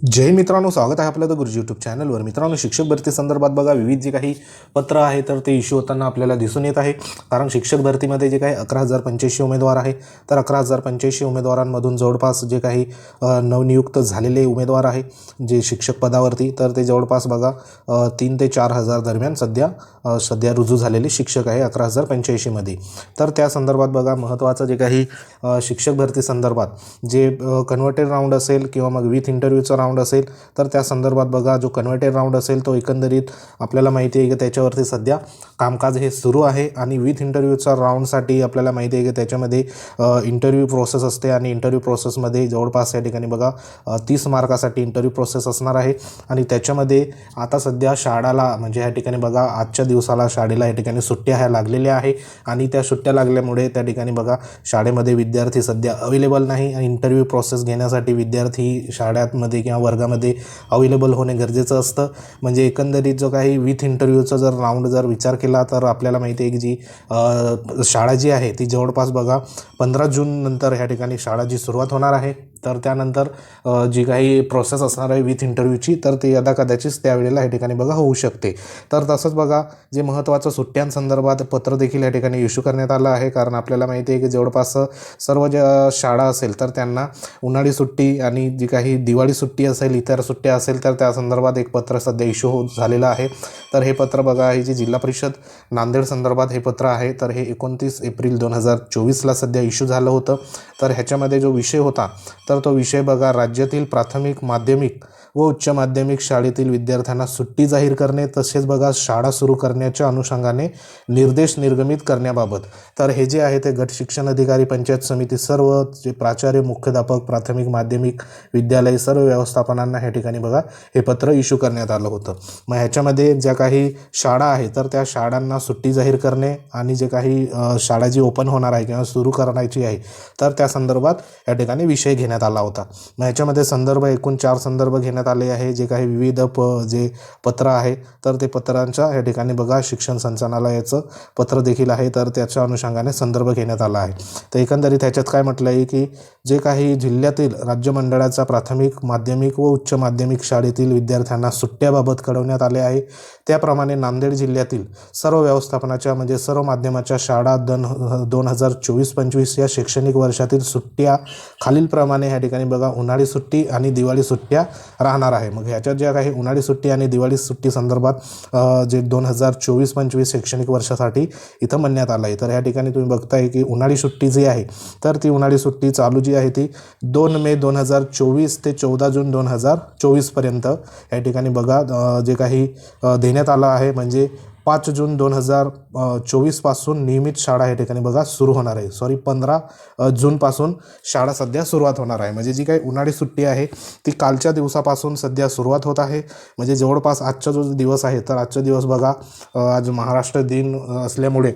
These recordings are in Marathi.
जय मित्रांनो स्वागत आहे आपलं द गुरुजी यूट्यूब चॅनलवर मित्रांनो शिक्षक भरती संदर्भात बघा विविध जे काही पत्र आहे तर ते इश्यू होताना आपल्याला दिसून येत आहे. कारण शिक्षक भरतीमध्ये जे काही अकरा हजार पंच्याऐंशी उमेदवार आहे तर अकरा हजार पंच्याऐंशी उमेदवारांमधून जवळपास जे काही नवनियुक्त झालेले उमेदवार आहे जे शिक्षक पदावरती तर ते जवळपास बघा तीन ते चार हजार दरम्यान सध्या सध्या रुजू झालेले शिक्षक आहे अकरा हजार पंच्याऐंशीमध्ये तर त्या संदर्भात बघा महत्त्वाचं जे काही शिक्षक भरती संदर्भात जे कन्व्हर्टेड राऊंड असेल किंवा मग विथ इंटरव्ह्यूचा राऊंड राऊंड असेल तर त्या संदर्भात बघा जो कन्व्हर्टेड राऊंड असेल तो एकंदरीत आपल्याला माहिती आहे की त्याच्यावरती सध्या कामकाज हे सुरू आहे आणि विथ इंटरव्ह्यूचा राऊंडसाठी आपल्याला माहिती आहे की त्याच्यामध्ये इंटरव्ह्यू प्रोसेस असते आणि इंटरव्ह्यू प्रोसेसमध्ये जवळपास या ठिकाणी बघा तीस मार्कासाठी इंटरव्ह्यू प्रोसेस असणार आहे. आणि त्याच्यामध्ये आता सध्या शाळाला म्हणजे या ठिकाणी बघा आजच्या दिवसाला शाळेला या ठिकाणी सुट्ट्या ह्या लागलेल्या आहे. आणि त्या सुट्ट्या लागल्यामुळे त्या ठिकाणी बघा शाळेमध्ये विद्यार्थी सध्या अवेलेबल नाही. आणि इंटरव्ह्यू प्रोसेस घेण्यासाठी विद्यार्थी शाळांमध्ये किंवा वर्गामध्ये अवेलेबल होणे गरजेचं असतं. म्हणजे एकंदरीत जो काही विथ इंटरव्ह्यूचा जर राऊंड जर विचार केला तर आपल्याला माहिती आहे की जी शाळा जी आहे ती जवळपास बघा पंधरा जून नंतर ह्या ठिकाणी शाळा जी सुरुवात होणार आहे. तर त्यानंतर जी काही प्रोसेस असणार आहे विथ इंटरव्ह्यूची तर ती यदा कदाचित त्यावेळेला या ठिकाणी बघा होऊ शकते. तर तसंच बघा जे महत्त्वाचं सुट्ट्यांसंदर्भात पत्र देखील या ठिकाणी इश्यू करण्यात आलं आहे. कारण आपल्याला माहिती आहे की जवळपास सर्व ज्या शाळा असेल तर त्यांना उन्हाळी सुट्टी आणि जी काही दिवाळी सुट्टी असेल इतर सुट्ट्या असेल तर त्या संदर्भात एक पत्र सध्या इश्यू हो झालेलं आहे. तर हे पत्र बघा हे जे जिल्हा परिषद नांदेड संदर्भात हे पत्र आहे तर हे एकोणतीस एप्रिल दोन हजार चोवीसला सध्या इश्यू झालं होतं. तर ह्याच्यामध्ये जो विषय होता तर तो विषय बघा. राज्यातील प्राथमिक माध्यमिक व उच्च माध्यमिक शाळेतील विद्यार्थ्यांना सुट्टी जाहीर करणे तसेच बघा शाळा सुरू करण्याच्या अनुषंगाने निर्देश निर्गमित करण्याबाबत. तर हे जे आहे ते गट शिक्षण अधिकारी पंचायत समिती सर्व जे प्राचार्य मुख्याध्यापक प्राथमिक माध्यमिक विद्यालय सर्व व्यवस्थापनांना ह्या ठिकाणी बघा हे पत्र इश्यू करण्यात आलं होतं. मग ह्याच्यामध्ये ज्या काही शाळा आहे तर त्या शाळांना सुट्टी जाहीर करणे आणि जे काही शाळा जी ओपन होणार आहे किंवा सुरू करायची आहे तर त्या संदर्भात या ठिकाणी विषय घेण्यात आला होता. मग याच्यामध्ये संदर्भ एकूण चार संदर्भ घेण्यात आले आहे जे काही विविध प जे पत्र आहे तर ते पत्रांच्या या ठिकाणी बघा शिक्षण संचालनालयाचं पत्र देखील आहे तर त्याच्या अनुषंगाने संदर्भ घेण्यात आला आहे. तर एकंदरीत ह्याच्यात काय म्हटलं आहे की जे काही जिल्ह्यातील राज्य मंडळाचा प्राथमिक माध्यमिक व उच्च माध्यमिक शाळेतील विद्यार्थ्यांना सुट्ट्याबाबत कळवण्यात आले आहे त्याप्रमाणे नांदेड जिल्ह्यातील सर्व व्यवस्थापनाच्या म्हणजे सर्व माध्यमाच्या शाळा दन दोन हजार चोवीस पंचवीस या शैक्षणिक वर्षातील सुट्ट्या खालीलप्रमाणे ह्या ठिकाणी बघा उन्हाळी सुट्टी आणि दिवाळी सुट्ट्या राहणार आहे. मग ह्याच्यात ज्या काही उन्हाळी सुट्टी आणि दिवाळी सुट्टी संदर्भात जे दोन हजार चोवीस पंचवीस शैक्षणिक वर्षासाठी इथं म्हणण्यात आलं आहे तर ह्या ठिकाणी तुम्ही बघताय की उन्हाळी सुट्टी जी आहे तर ती उन्हाळी सुट्टी चालू जी आहे ती दोन मे दोन हजार चोवीस ते चौदा जून दोन हजार चोवीसपर्यंत या ठिकाणी बघा जे काही देण्यात आलं आहे. म्हणजे पाच जून दोन हजार चोवीसपासून नियमित शाळा या ठिकाणी बघा सुरू होणार आहे. सॉरी पंधरा जूनपासून शाळा सध्या सुरुवात होणार आहे. म्हणजे जी काही उन्हाळी सुट्टी आहे ती कालच्या दिवसापासून सध्या सुरुवात होत आहे. म्हणजे जवळपास आजचा जो दिवस आहे तर आजचा दिवस बघा आज महाराष्ट्र दिन असल्यामुळे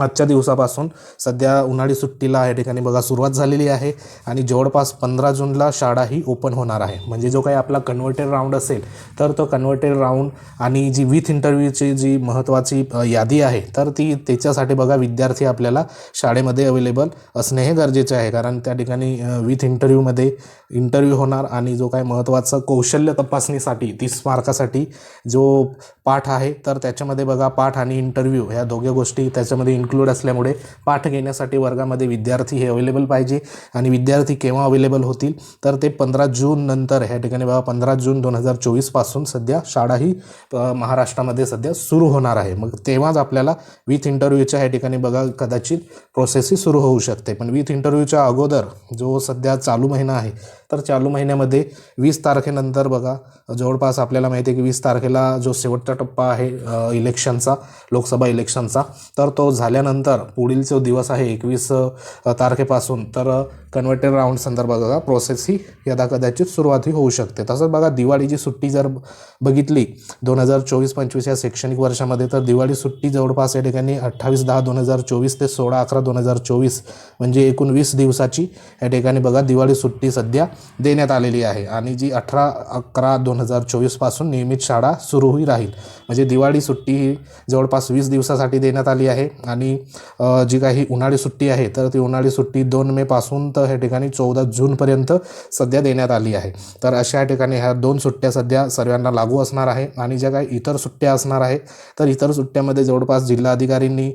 आजच्या दिवसापासून सध्या उन्हाळी सुट्टीला या ठिकाणी बघा सुरुवात झालेली आहे आणि जवळपास पंधरा जूनला शाळा ही ओपन होणार आहे. म्हणजे जो काही आपला कन्व्हर्टेड राऊंड असेल तर तो कन्व्हर्टेड राऊंड आणि जी विथ इंटरव्ह्यूची जी महत्त्वाची यादी आहे तर ती त्याच्यासाठी बघा विद्यार्थी आपल्याला शाळेमध्ये अवेलेबल असणे हे गरजेचे आहे. कारण त्या ठिकाणी विथ इंटरव्ह्यूमध्ये इंटरव्ह्यू होणार आणि जो काही महत्त्वाचं कौशल्य तपासणीसाठी तीस मार्कासाठी जो पाठ आहे तर त्याच्यामध्ये बघा पाठ आणि इंटरव्ह्यू ह्या दोघ्या गोष्टी त्याच्यामध्ये इन्क्लूड असल्यामुळे पाठ घेण्यासाठी वर्गामध्ये विद्यार्थी हे अवेलेबल पाहिजे. आणि विद्यार्थी केव्हा अवेलेबल होतील? तर ते पंधरा जून नंतर. ह्या ठिकाणी बघा पंधरा जून दोन हजार चोवीसपासून सध्या शाळा ही महाराष्ट्रामध्ये सध्या सुरू होणार आहे. मग तेव्हाच आपल्याला विथ इंटरव्ह्यूच्या ह्या ठिकाणी बघा कदाचित प्रोसेस ही सुरू होऊ शकते. पण विथ इंटरव्ह्यूच्या अगोदर जो सध्या चालू महिना आहे तर चालू महिन्यामध्ये वीस तारखेनंतर बघा जवळपास आपल्याला माहिती आहे की वीस तारखेला जो शेवटचा टप्पा आहे इलेक्शनचा लोकसभा इलेक्शनचा तर तो झाल्या झाल्यानंतर पुढील जो दिवस आहे एकवीस तारखेपासून तर कन्व्हर्टेड राऊंड संदर्भात बघा प्रोसेस ही यदा कदाचित सुरुवात ही होऊ शकते. तसंच बघा दिवाळीची सुट्टी जर बघितली दोन हजार चोवीस पंचवीस या शैक्षणिक वर्षामध्ये तर दिवाळी सुट्टी जवळपास या ठिकाणी अठ्ठावीस दहा दोन हजार चोवीस ते सोळा अकरा दोन हजार चोवीस म्हणजे एकूण वीस दिवसाची या ठिकाणी बघा दिवाळी सुट्टी सध्या देण्यात आलेली आहे. आणि जी अठरा अकरा दोन हजार चोवीसपासून नियमित शाळा सुरूही राहील. म्हणजे दिवाळी सुट्टी ही जवळपास वीस दिवसासाठी देण्यात आली आहे. आणि आणि जी काही उन्हाळी सुट्टी आहे तर ती उन्हाळी सुट्टी दोन मेपासून तर ह्या ठिकाणी चौदा जूनपर्यंत सध्या देण्यात आली आहे. तर अशा ठिकाणी ह्या दोन सुट्ट्या सध्या सर्वांना लागू असणार आहे आणि ज्या काही इतर सुट्ट्या असणार आहे तर इतर सुट्ट्यामध्ये जवळपास जिल्हाधिकारींनी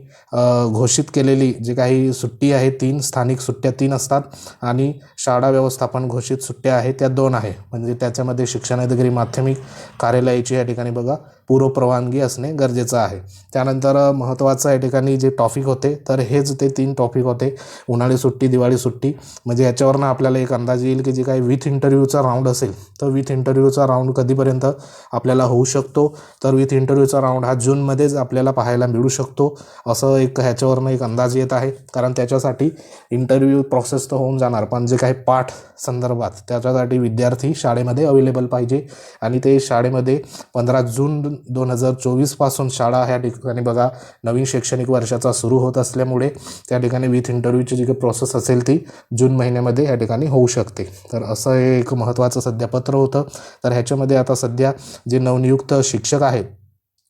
घोषित केलेली जी काही सुट्टी आहे तीन स्थानिक सुट्ट्या तीन असतात आणि शाळा व्यवस्थापन घोषित सुट्ट्या आहेत त्या दोन आहे. म्हणजे त्याच्यामध्ये शिक्षणाधिकारी माध्यमिक कार्यालयाची या ठिकाणी बघा पूर्व परवानगी असणे गरजेचं आहे. त्यानंतर महत्त्वाचं या ठिकाणी जे टॉपिक होते तर हेच ते तीन टॉपिक होते. उन्हाळी सुट्टी दिवाळी सुट्टी. म्हणजे याच्यावरनं आपल्याला एक अंदाज येईल की जे काही विथ इंटरव्ह्यूचा राऊंड असेल तर विथ इंटरव्ह्यूचा राऊंड कधीपर्यंत आपल्याला होऊ शकतो? तर विथ इंटरव्ह्यूचा राऊंड हा जूनमध्येच आपल्याला पाहायला मिळू शकतो. असं एक ह्याच्यावरनं एक अंदाज येत आहे. कारण त्याच्यासाठी इंटरव्ह्यू प्रोसेस तर होऊन जाणार पण जे काही पाठ संदर्भात त्याच्यासाठी विद्यार्थी शाळेमध्ये अवेलेबल पाहिजे. आणि ते शाळेमध्ये पंधरा जून दोन हजार चोवीसपासून शाळा ह्या ठिकाणी बघा नवीन शैक्षणिक वर्षाचं सुरू होत असल्यामुळे त्या ठिकाणी विथ इंटरव्ह्यूची जी काही प्रोसेस असेल ती जून महिन्यामध्ये या ठिकाणी होऊ शकते. तर असं हे एक महत्त्वाचं सध्या पत्र होतं. तर ह्याच्यामध्ये आता सध्या जे नवनियुक्त शिक्षक आहेत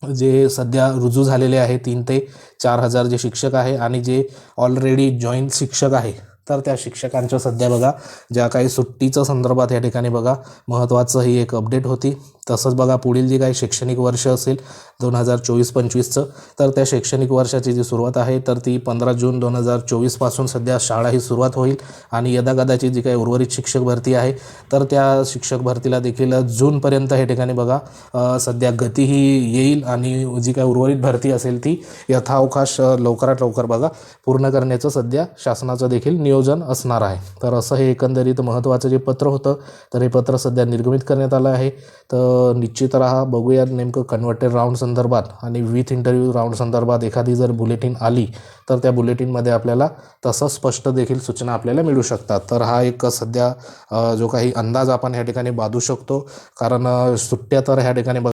जे सध्या रुजू झालेले आहे तीन ते चार हजार जे शिक्षक आहे आणि जे ऑलरेडी जॉईंट शिक्षक आहे तर त्या शिक्षकांच्या सध्या बघा ज्या काही सुट्टीचं संदर्भात या ठिकाणी बघा महत्त्वाचं ही एक अपडेट होती. तसंच बघा पुढील जी काही शैक्षणिक वर्ष असेल दोन हजार चोवीस पंचवीसचं तर त्या शैक्षणिक वर्षाची जी सुरुवात आहे तर ती पंधरा जून दोन हजार चोवीसपासून सध्या शाळा ही सुरुवात होईल. आणि यदागदाची जी काही उर्वरित शिक्षक भरती आहे तर त्या शिक्षक भरतीला देखील जूनपर्यंत हे ठिकाणी बघा सध्या गती ही येईल. आणि जी काही उर्वरित भरती असेल ती यथावकाश लवकरात लवकर बघा पूर्ण करण्याचं सध्या शासनाचं देखील नियोजन असणार आहे. तर असं हे एकंदरीत महत्त्वाचं जे पत्र होतं तर हे पत्र सध्या निर्गमित करण्यात आलं आहे. तर निश्चित राहा बघूया नेमकं कन्व्हर्टेड राऊंड संदर्भात आणि विथ इंटरव्ह्यू राऊंड संदर्भात एखादी जर बुलेटिन आली तर त्या बुलेटिनमध्ये आपल्याला तसं स्पष्ट देखील सूचना आपल्याला मिळू शकतात. तर हा एक सध्या जो काही अंदाज आपण ह्या ठिकाणी बांधू शकतो. कारण सुट्ट्या तर ह्या ठिकाणी